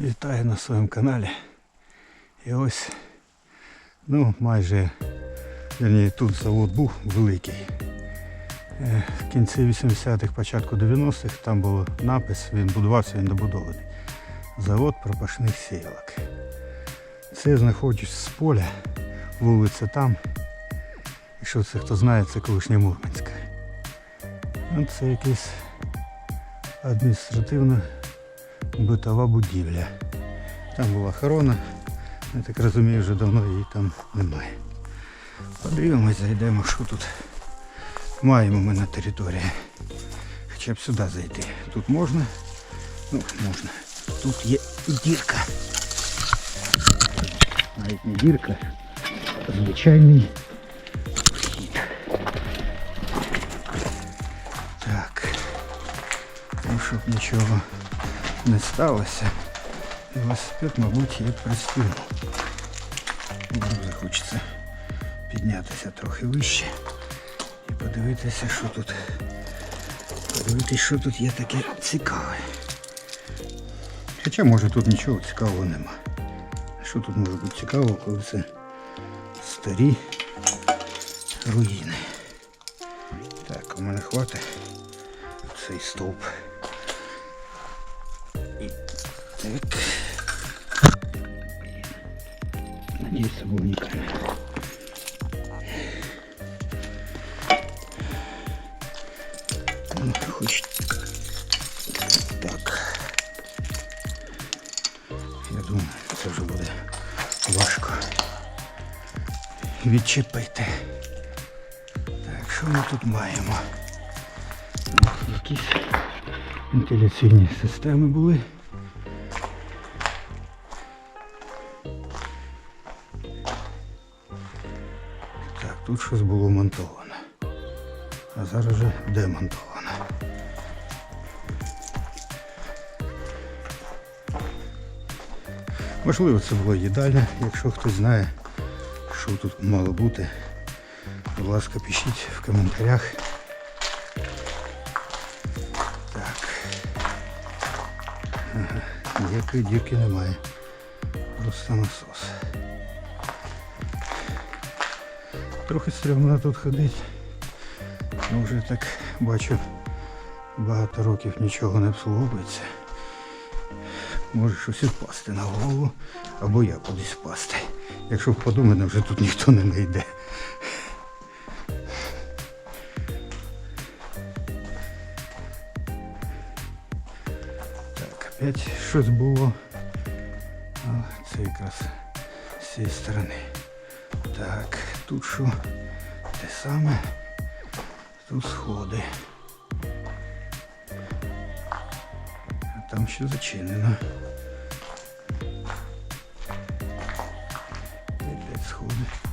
Вітаю на своєму каналі. І ось, ну майже, вірні, тут завод був великий. Е, В кінці 80-х, початку 90-х там був напис, він будувався, він добудований. Завод пропашних сіялок. Це я знаходжусь з поля, вулиця там. Якщо це хто знає, це колишня Мурманська. Ну, це якийсь адміністративно битова будівля. Там була охорона, я так розумію, вже давно її там немає. Подивимось, зайдемо, що тут маємо ми на території. Хоча б сюди зайти. Тут можна? Ну, можна. Тут є дірка. Навіть не дірка, а звичайний вхід. Так. Ну, щоб нічого Не сталося. Велосипед, мабуть, я пристигну. Дуже хочеться піднятися трохи вище і подивитися, що тут. Подивитися, що тут є таке цікаве. Хоча може тут нічого цікавого нема. Що тут може бути цікавого, коли це старі руїни. Так, у мене хватить цей стовп. Так. Надеюсь, камера. Ну, хоч так. Я думаю, це вже буде важко відчепити. Так, що ми тут маємо? Якісь вентиляційні системи були. Тут щось було монтовано. А зараз вже демонтовано. Можливо, це була їдальня, якщо хтось знає, що тут мало бути. Будь ласка, пишіть в коментарях. Так. Ніякої дірки немає. Просто насос. Трохи стрімно тут ходить. Ну, вже так бачу, багато років нічого не обслуговується. Може щось і впасти на голову, або я кудись впасти. Якщо впаду, мене вже тут ніхто не знайде. Так, опять щось було. Це якраз з цієї сторони. Так, тут що? Те саме. Тут сходи. А там ще зачинено. Опять сходи.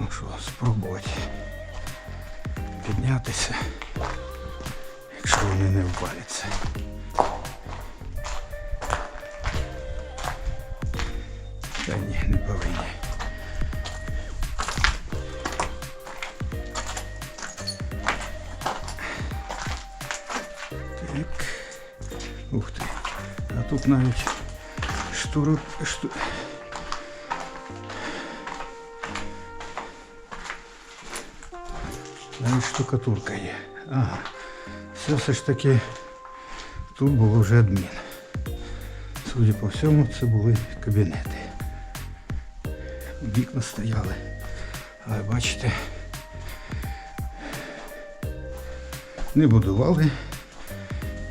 Ну що, спробувати піднятися, якщо вони не вваляться. Та ні, не повинні. Так. Ух ти. А тут навіть штурок. Шту... Навіть штукатурка є. Ага. Це все ж таки тут було вже адмін. Судя по всьому, це були кабінети. Вікна стояли. Але бачите, не будували.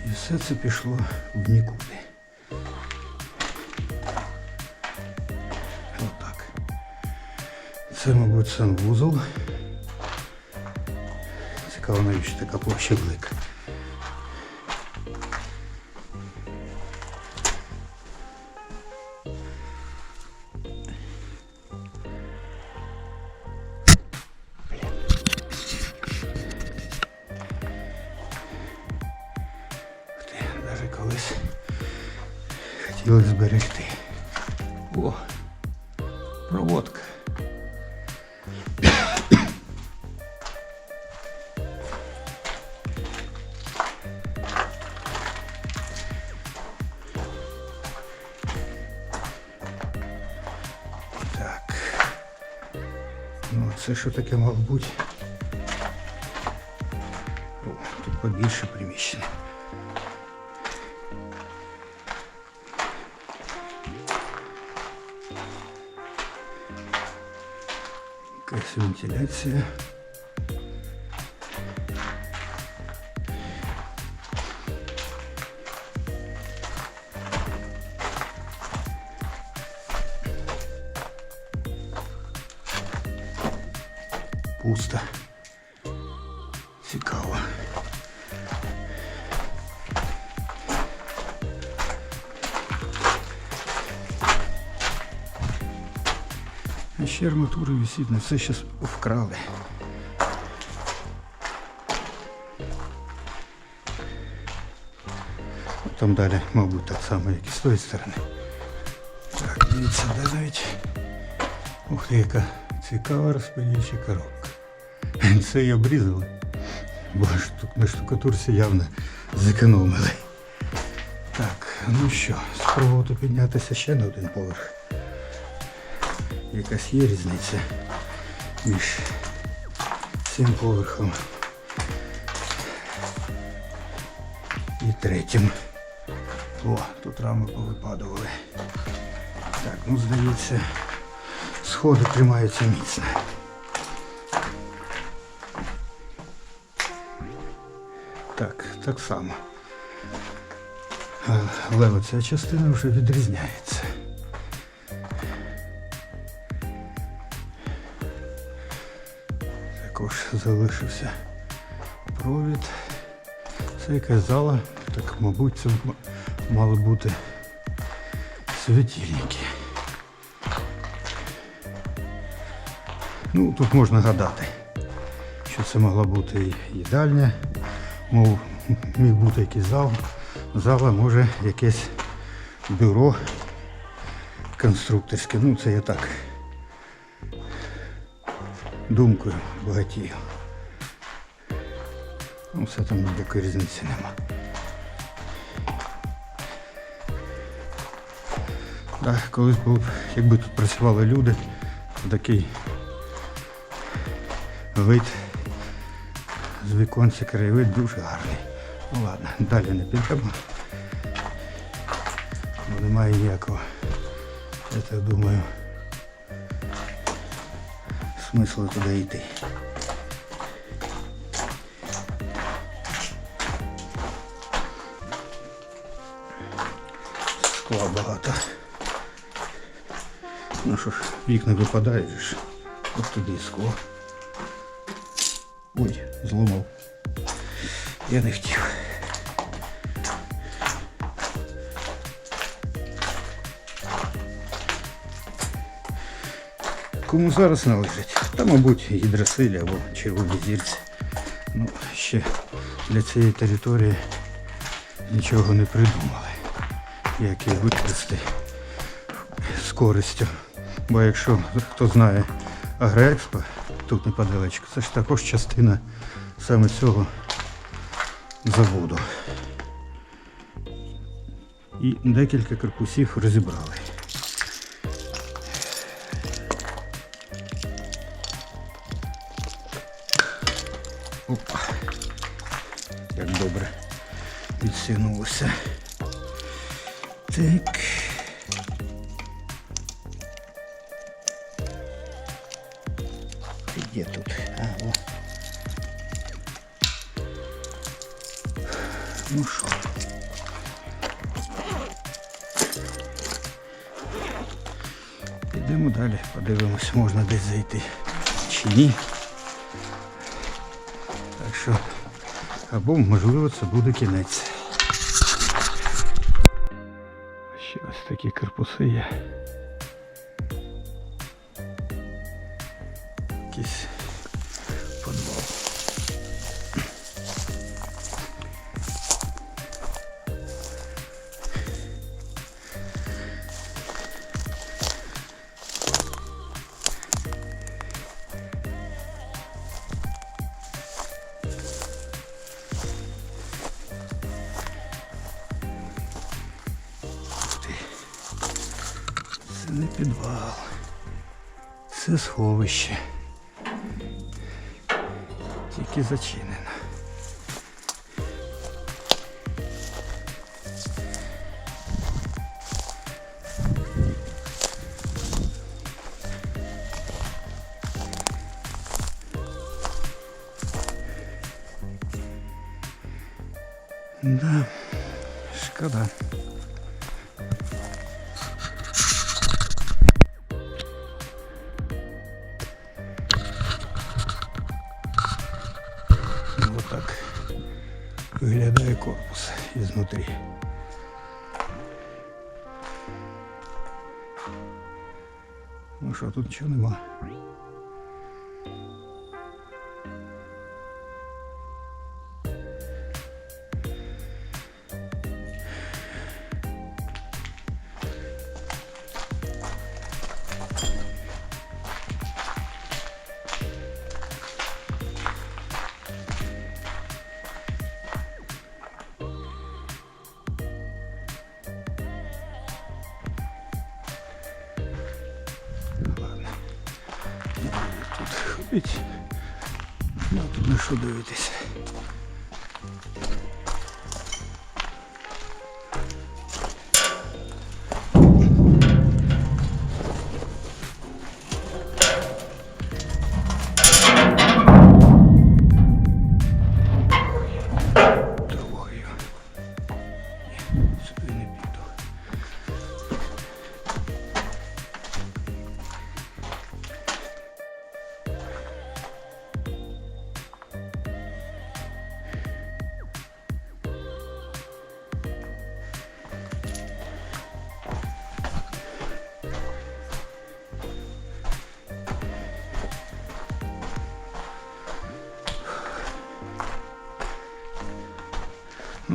І все це пішло в нікуди. Отак. Це, мабуть, санвузол. Цікаво, навіщо така площа велика. колись хотіли зберегти. О, проводка. що таке мало бути? О, тут побільше приміщення. Якась вентиляція. Пусто. Цікаво. А ще арматура висить, на все зараз вкрали. Там далі, мабуть, так само, як і з тої сторони. Так, дивіться, де навіть. Ух ти, яка цікава розподільча коробка. Це і обрізали. Бо на штукатурці явно зекономили. Так, ну що, спробувати піднятися ще на один поверх. Якась є різниця між цим поверхом і третім. О, тут рами повипадували. Так, ну здається, сходи тримаються міцно. Так, так само. Але оця частина вже відрізняється. Також залишився провід. Це якась зала, так мабуть, це мали бути світильники. Ну, тут можна гадати, що це могла бути і їдальня, мов міг бути якийсь зал, зала, може якесь бюро конструкторське. Ну, це я так думкою багатію. Ну, все там ніякої різниці нема. Так, колись був, якби тут працювали люди, такий вид з віконця краєвид дуже гарний. Ну ладно, далі не підемо. Бо немає ніякого. Я так думаю. Смислу туди йти. Скла багато. Ну що ж, вікна випадають. От туди скло. Ой, зламав. Я не хотів. Кому зараз належить? Та, мабуть, гідросилі або червоні зірці. Ну, ще для цієї території нічого не придумали. Як її використати з користю. Бо якщо хто знає Агроекспо, тут неподалечко, це ж також частина саме цього заводу. І декілька корпусів розібрали. Опа. Як добре відсунулося. Так. Ну що? Підемо далі, подивимось, можна десь зайти чи ні. Так що, або можливо це буде кінець. Ще ось такі корпуси є. Це сховище. Тільки зачинено. Виглядає корпус ізнутрі. Ну що, тут нічого нема. Тут. Ну, тут на що дивитися.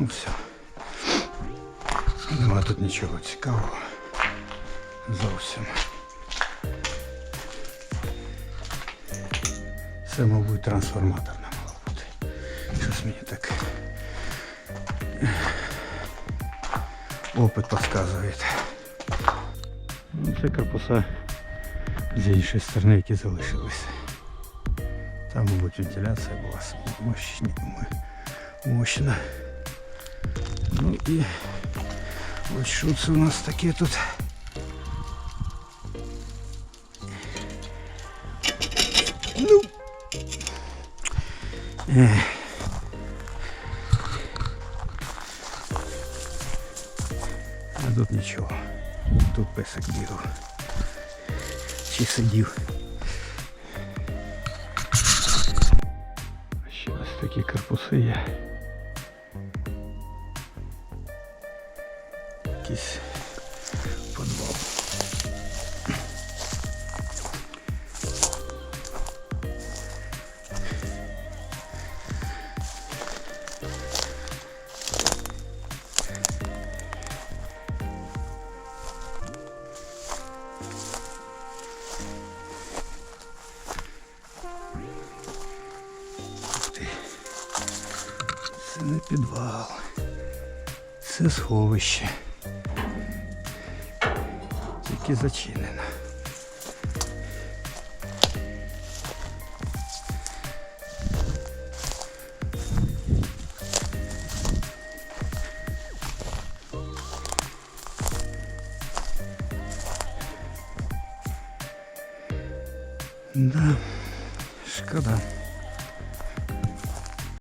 Ну все. Нема тут нічого цікавого. Зовсім. Це, мабуть, трансформаторна мала бути. Щось мені так. Опит підказує. Ну, це корпуса з іншої сторони, які залишилися. Там, мабуть, вентиляція була мощні, мощна. Ну і ось що це у нас таке тут. Ну. Ех. А тут нічого. Тут песик бігав. Чи сидів. Ще ось такі корпуси є. Подвал. Це не підвал. Це сховище. Тільки зачинено.